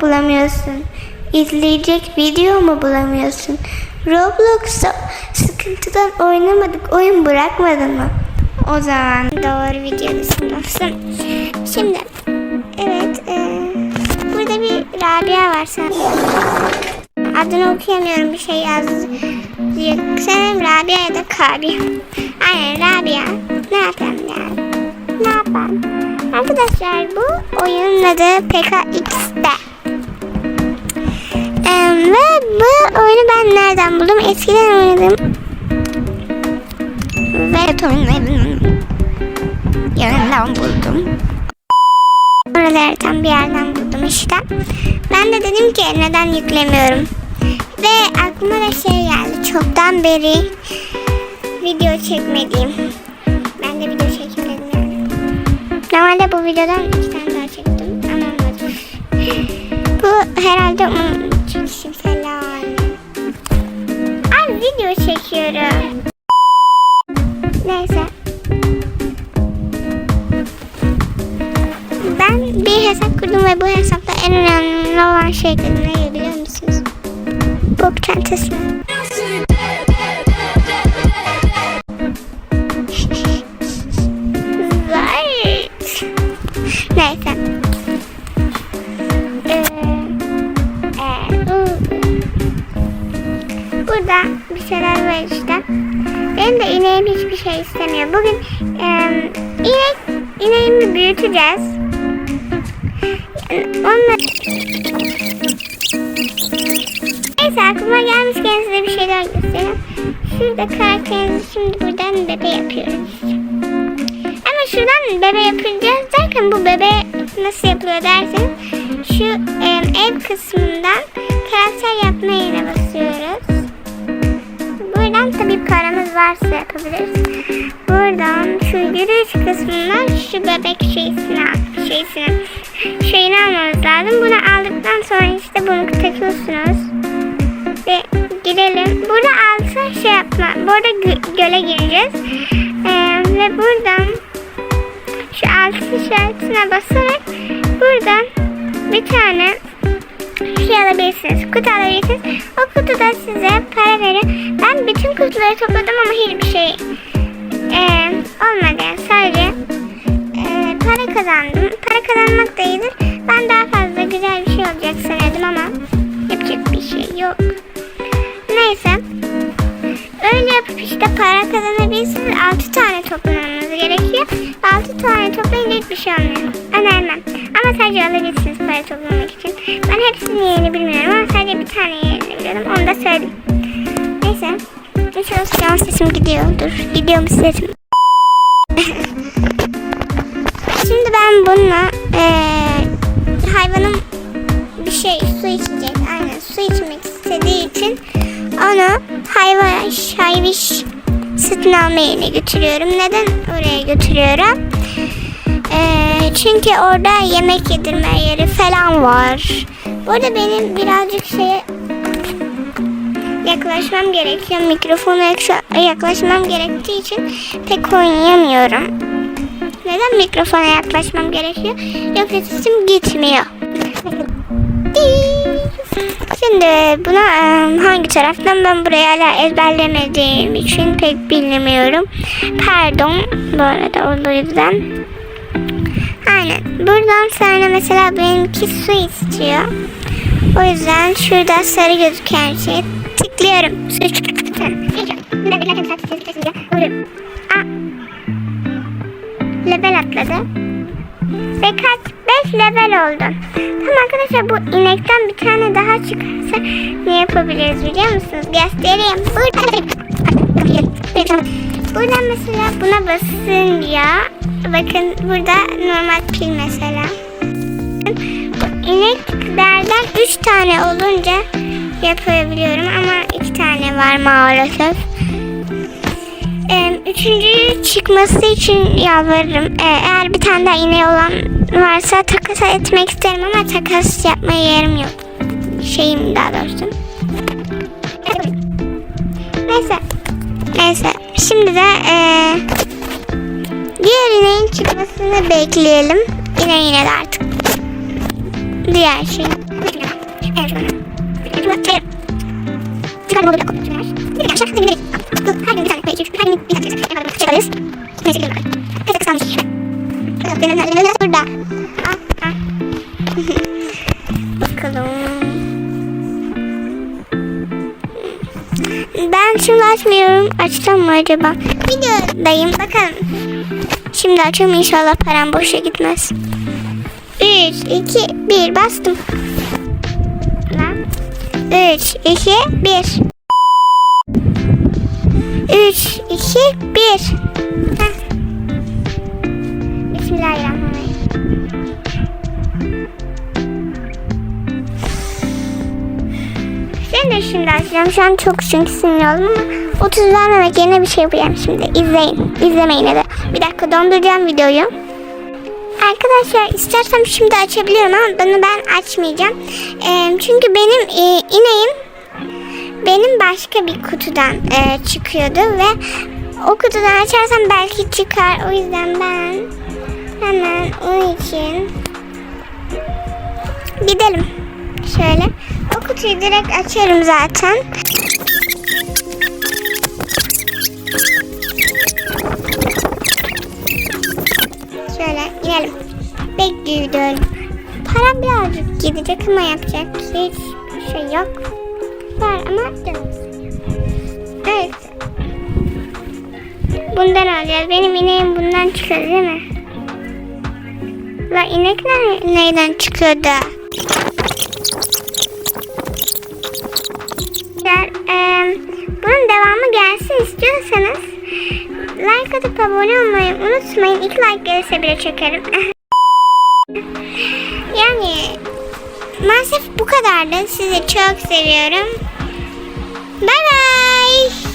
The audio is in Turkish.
bulamıyorsun? İzleyecek video mu bulamıyorsun? Roblox'ta sıkıntıdan oynamadık, oyun bırakmadın mı? O zaman doğru videodasın dostum. Şimdi, evet, e, burada bir Rabia var sen. Adını okuyamıyorum bir şey yazdı. Sanırım Rabia ya da Kabi. Aynen Rabia. Ne yapalım yani? Ne yapalım? Arkadaşlar bu oyunun adı PKX'de. Ve bu oyunu ben nereden buldum? Eskiden oynadım. Ve evinin yanından buldum. Oralardan bir yerden buldum işte. Ben de dedim ki neden yüklemiyorum. Ve aklıma da şey geldi. Çoktan beri video çekmediğim. Ben de video çekmedim. Normalde bu videodan iki tane daha çektim ama olmadı. Bu herhalde onun video çekiyorum. Neyse. Ben bir hesap kurdum ve bu hesapta en önemli olan şey ne biliyor musunuz? Bok çantası. Neyse. Ee, e, Burada şeyler var işte. Benim de ineğim hiçbir şey istemiyor. Bugün e, inek, ineğimi büyüteceğiz. Onunla... Neyse aklıma gelmişken size bir şeyler göstereyim. Şurada karakterimizi şimdi buradan bebe yapıyoruz. Ama şuradan bebe yapacağız derken bu bebe nasıl yapılıyor derseniz şu e, ev kısmından karakter yapma yerine basıyoruz. Varsa yapabiliriz. Buradan şu yürüyüş kısmından şu bebek şeysini al, şeysini, şeyini almamız lazım. Bunu aldıktan sonra işte bunu takıyorsunuz. Ve girelim. Burada altı şey yapma. Burada gö- göle gireceğiz. Ee, ve buradan şu altı işaretine basarak buradan bir tane şey alabilirsiniz. Kutu alabilirsiniz. O kutuda size para verir. Ben bütün kutuları topladım ama hiçbir şey e, olmadı. Sadece e, para kazandım. Para kazanmak da iyidir. Ben daha fazla güzel bir şey olacak sanıyordum ama yapacak bir şey yok. Neyse. Öyle yapıp işte para kazanabilirsiniz. 6 tane toplamanız gerekiyor. 6 tane toplayınca hiçbir şey olmuyor. Önermem. Sadece alabilirsiniz para toplamak için. Ben hepsinin yerini bilmiyorum ama sadece bir tane yerini biliyorum. Onu da söyledim. Neyse. İnşallah şu an sesim gidiyordur. Gidiyor mu sesim? Şimdi ben bununla eee hayvanım bir şey su içecek. Aynen su içmek istediği için onu hayvan hayviş sütün alma götürüyorum. Neden oraya götürüyorum? Eee, çünkü orada yemek yedirme yeri falan var. Burada benim birazcık şeye yaklaşmam gerekiyor. Mikrofona yaklaşmam gerektiği için pek oynayamıyorum. Neden mikrofona yaklaşmam gerekiyor? Yoksa sesim gitmiyor. Şimdi buna e, hangi taraftan ben buraya hala ezberlemediğim için pek bilmiyorum. Pardon bu arada o yüzden. Aynen. Buradan sonra mesela benimki su istiyor. O yüzden şurada sarı gözüken şeye tıklıyorum. Su Aa, level atladı. Ve kaç? 5 level oldu. Tamam arkadaşlar bu inekten bir tane daha çıkarsa ne yapabiliriz biliyor musunuz? Göstereyim. Burada. Buradan mesela buna basınca bakın burada normal pil mesela. Bu ineklerden 3 tane olunca yapabiliyorum ama 2 tane var maalesef. Ee, üçüncü çıkması için yalvarırım. Ee, eğer bir tane daha iğne olan varsa takas etmek isterim ama takas yapmaya yerim yok. Şeyim daha doğrusu. Neyse. Neyse. Şimdi de ee, diğer ineğin çıkmasını bekleyelim. İne yine de artık. Diğer şey. Burada. Bakalım. Ben şimdi açmıyorum. Açsam mı acaba? Videodayım. Bakalım. Şimdi açıyorum inşallah param boşa gitmez. 3, 2, 1 bastım. Lan. 3, 2, 1. 3, 2, 1. Heh. Bismillahirrahmanirrahim. Ben de şimdi açacağım. Şu an çok çünkü sinir oldum ama 30 vermemek yerine bir şey yapacağım şimdi. İzleyin. İzlemeyin de. Bir dakika donduracağım videoyu. Arkadaşlar istersem şimdi açabiliyorum ama bunu ben açmayacağım. Ee, çünkü benim e, ineğim benim başka bir kutudan e, çıkıyordu ve o kutudan açarsam belki çıkar. O yüzden ben hemen onun için gidelim. Şöyle. O kutuyu direkt açıyorum zaten. Bekliyorum. Param birazcık gidecek ama yapacak hiç şey yok. Var ama Evet. Bundan alacağız. Benim ineğim bundan çıkıyor değil mi? La inek ne, neyden çıkıyordu? Eğer, e, bunun devamı gelsin istiyorsanız like atıp abone olmayı unutmayın. İki like gelirse bile çekerim. bu kadardı. Sizi çok seviyorum. Bye bye.